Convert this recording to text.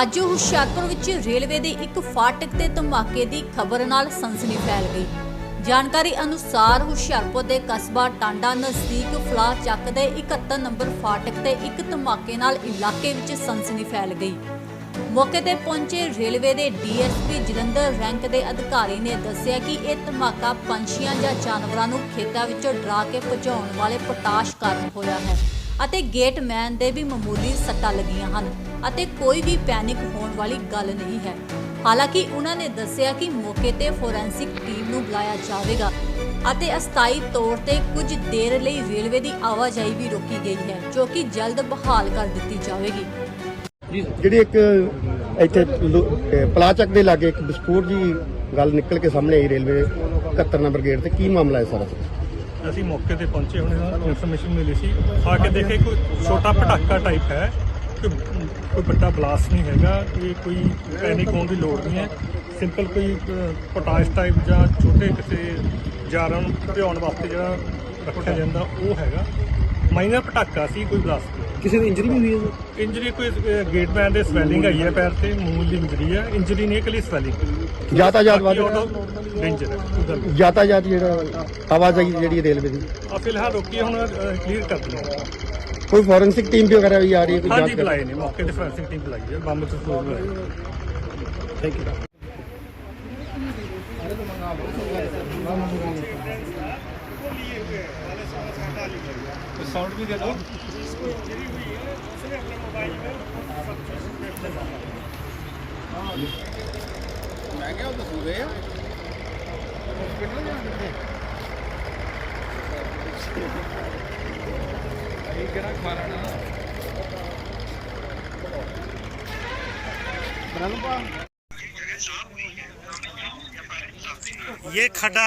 ਅੱਜ ਹੁਸ਼ਿਆਰਪੁਰ ਵਿੱਚ ਰੇਲਵੇ ਦੇ ਇੱਕ ਫਾਟਕ ਤੇ ਧਮਾਕੇ ਦੀ ਖਬਰ ਨਾਲ ਸਨਸਨੀ ਫੈਲ ਗਈ। ਜਾਣਕਾਰੀ ਅਨੁਸਾਰ ਹੁਸ਼ਿਆਰਪੁਰ ਦੇ ਕਸਬਾ ਟਾਂਡਾ ਨਜ਼ਦੀਕ ਫਲਾ ਚੱਕ ਦੇ 71 ਨੰਬਰ ਫਾਟਕ ਤੇ ਇੱਕ ਧਮਾਕੇ ਨਾਲ ਇਲਾਕੇ ਵਿੱਚ ਸਨਸਨੀ ਫੈਲ ਗਈ। ਮੌਕੇ ਤੇ ਪਹੁੰਚੇ ਰੇਲਵੇ ਦੇ ਡੀਐਸਪੀ ਜਲੰਧਰ ਰੈਂਕ ਦੇ ਅਧਿਕਾਰੀ ਨੇ ਦੱਸਿਆ ਕਿ ਇਹ ਧਮਾਕਾ ਪੰਛੀਆਂ ਜਾਂ ਜਾਨਵਰਾਂ ਨੂੰ ਖੇਤਾਂ ਵਿੱਚੋਂ ਡਰਾ ਕੇ ਭਜਾਉਣ ਵਾਲੇ ਪੋਟਾਸ਼ ਕਾਰਨ ਹੋਇਆ ਹੈ ਅਤੇ ਗੇਟਮੈਨ ਦੇ ਵੀ ਮਾਮੂਲੀ ਸੱਟਾਂ ਲੱਗੀਆਂ ਹਨ। ਅਤੇ ਕੋਈ ਵੀ ਪੈਨਿਕ ਹੋਣ ਵਾਲੀ ਗੱਲ ਨਹੀਂ ਹੈ। ਹਾਲਾਂਕਿ ਉਹਨਾਂ ਨੇ ਦੱਸਿਆ ਕਿ ਮੌਕੇ ਤੇ ਫੋਰੈਂਸਿਕ ਟੀਮ ਨੂੰ ਬੁਲਾਇਆ ਜਾਵੇਗਾ ਅਤੇ ਅਸਥਾਈ ਤੌਰ ਤੇ ਕੁਝ ਦੇਰ ਲਈ ਰੇਲਵੇ ਦੀ ਆਵਾਜਾਈ ਵੀ ਰੋਕੀ ਗਈ ਹੈ ਜੋ ਕਿ ਜਲਦ ਬਹਾਲ ਕਰ ਦਿੱਤੀ ਜਾਵੇਗੀ। ਜਿਹੜੀ ਇੱਕ ਇੱਥੇ ਪਲਾਚਕ ਦੇ ਲਾਗੇ ਇੱਕ ਵਿਸਫੋਟ ਜੀ ਗੱਲ ਨਿਕਲ ਕੇ ਸਾਹਮਣੇ ਆਈ ਰੇਲਵੇ 71 ਨੰਬਰ ਗੇਟ ਤੇ ਕੀ ਮਾਮਲਾ ਹੈ ਸਾਰਾ? ਅਸੀਂ ਮੌਕੇ ਤੇ ਪਹੁੰਚੇ ਹੁਣੇ ਸਾਨੂੰ ਇਨਫੋਰਮੇਸ਼ਨ ਮਿਲੀ ਸੀ। ਆ ਕੇ ਦੇਖੇ ਕੋਈ ਛੋਟਾ ਪਟਾਕਾ ਟਾਈਪ ਹੈ। ਕੋਈ ਕੋਈ ਵੱਡਾ ਬਲਾਸਟ ਨਹੀਂ ਹੈਗਾ ਇਹ ਕੋਈ ਪੈਨਿਕ ਹੋਣ ਦੀ ਲੋੜ ਨਹੀਂ ਹੈ। ਸਿੰਪਲ ਕੋਈ ਪੋਟਾਸ਼ ਟਾਈਪ ਜਾਂ ਛੋਟੇ ਕਿਸੇ ਜਾਰਾਂ ਨੂੰ ਭਿਉਣ ਵਾਸਤੇ ਜਿਹੜਾ ਰੱਖਿਆ ਜਾਂਦਾ ਉਹ ਹੈਗਾ। ਮਾਈਨਰ ਪਟਾਕਾ ਸੀ ਕੋਈ ਬਲਾਸਟ ਨਹੀਂ। ਕਿਸੇ ਦੀ ਇੰਜਰੀ ਵੀ ਹੋਈ ਹੈ ਇੰਜਰੀ ਕੋਈ ਗੇਟਮੈਨ ਦੇ ਸਵੈਲਿੰਗ ਆਈ ਹੈ ਪੈਰ ਤੇ ਮਾਮੂਲੀ ਇੰਜਰੀ ਹੈ। ਇੰਜਰੀ ਨਹੀਂ ਇਕੱਲੀ ਸਵੈਲਿੰਗ ਯਾਤਾਯਾਤ ਵੱਧ ਡੇਂਜਰ ਹੈ। ਯਾਤਾਯਾਤ ਜਿਹੜਾ ਆਵਾਜਾਈ ਜਿਹੜੀ ਰੇਲਵੇ ਦੀ। ਆ ਫਿਲਹਾਲ ਰੋਕੀ ਹੁਣ ਕਲੀਅਰ ਕਰ ਦਿੰਦੇ ਕੋਈ ਫੋਰੈਂਸਿਕ ਟੀਮ ਵੀ ਵਗੈਰਾ ਵੀ ਆ ਰਹੀ ਹੈ ਕੋਈ ਹਾਂਜੀ ਜਾਂਚ ਕਰ ਬੁਲਾਏ ਨੇ ਮੌਕੇ ਤੇ ਫੋਰੈਂਸਿਕ ਟੀਮ ਬੁਲਾਈ ਹੈ ਬੰਬ ਤੋਂ ਫਲੋਰ ਬੁਲਾਏ ਥੈਂਕ ਯੂ ਸਾਊਂਡ ਵੀ ਦੇ ਦਿਓ ये खड्डा